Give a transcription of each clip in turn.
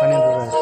当年哥哥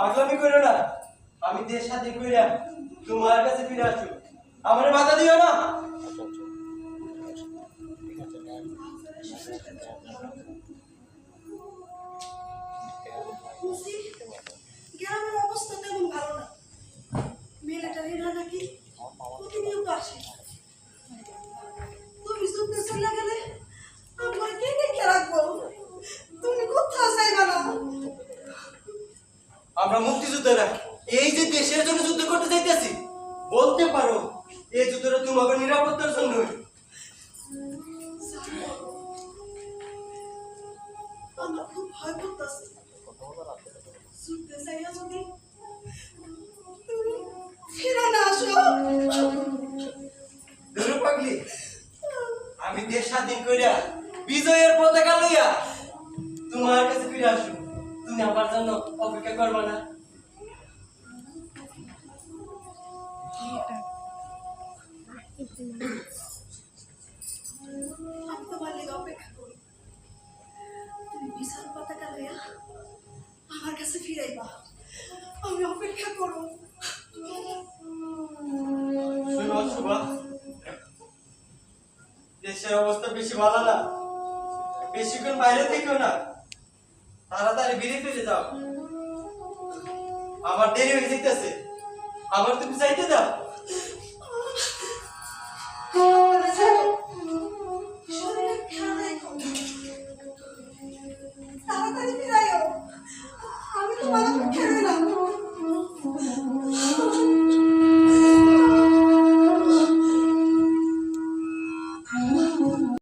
পাগলামি করো না। আমি দেশ স্বাধীন কইরা তোমার কাছে ফিরে আসু আমার বাধা দিও না। গ্রামের অবস্থা তেমন ভালো না। মিলিটারিরা নাকি? প্রতিনিয়ত আসে। এই যে দেশের জন্য যুদ্ধ করতে যাইতেছি বলতে পারো এই যুদ্ধটা তোমাকে নিরাপত্তার জন্য আমার খুব ভয় করতেছে। যুদ্ধে যাইয়া যদি তুমি ফিরে না আসো। পাগলি আমি দেশ স্বাধীন কইরা বিজয়ের পতাকা লইয়া তোমার কাছে ফিরে আসু তুমি আমার জন্য অপেক্ষা করবা না। অপেক্ষা করো দেশের অবস্থা বেশি ভালো না। বেশিক্ষণ বাইরে থেকেও না। তাড়াতাড়ি বেরিয়ে ফিরে যাও। আমার দেরি হয়ে যেতেছে। আমার তুমি চাইতে দাও। তাড়াতাড়ি